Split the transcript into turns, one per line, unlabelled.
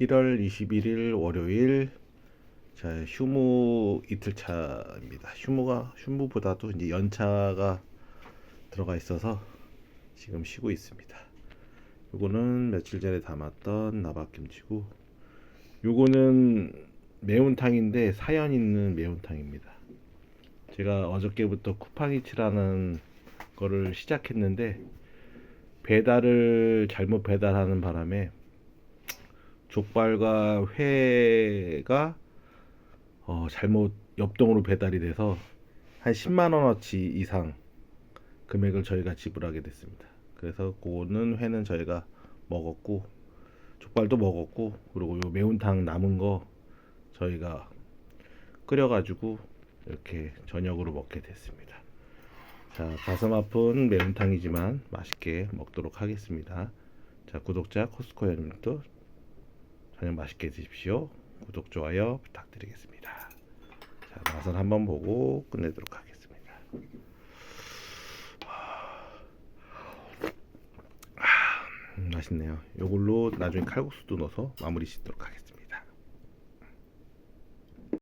1월 21일 월요일 자 휴무 이틀 차입니다. 휴무가 휴무보다도 이제 연차가 들어가 있어서 지금 쉬고 있습니다. 요거는 며칠 전에 담았던 나박김치고 요거는 매운탕인데 사연 있는 매운탕입니다. 제가 어저께부터 쿠팡이츠라는 거를 시작했는데 배달을 잘못 배달하는 바람에 족발과 회가 어, 잘못 옆동으로 배달이 돼서 한 10만 원어치 이상 금액을 저희가 지불하게 됐습니다. 그래서 그거는 회는 저희가 먹었고 족발도 먹었고 그리고 요 매운탕 남은 거 저희가 끓여가지고 이렇게 저녁으로 먹게 됐습니다. 자 가슴 아픈 매운탕이지만 맛있게 먹도록 하겠습니다. 자 구독자 코스코 형님도 저녁 맛있게 드십시오. 구독 좋아요 부탁드리겠습니다. 자 맛을 한번 보고 끝내도록 하겠습니다. 음, 맛있네요. 요걸로 나중에 칼국수도 넣어서 마무리 짓도록 하겠습니다.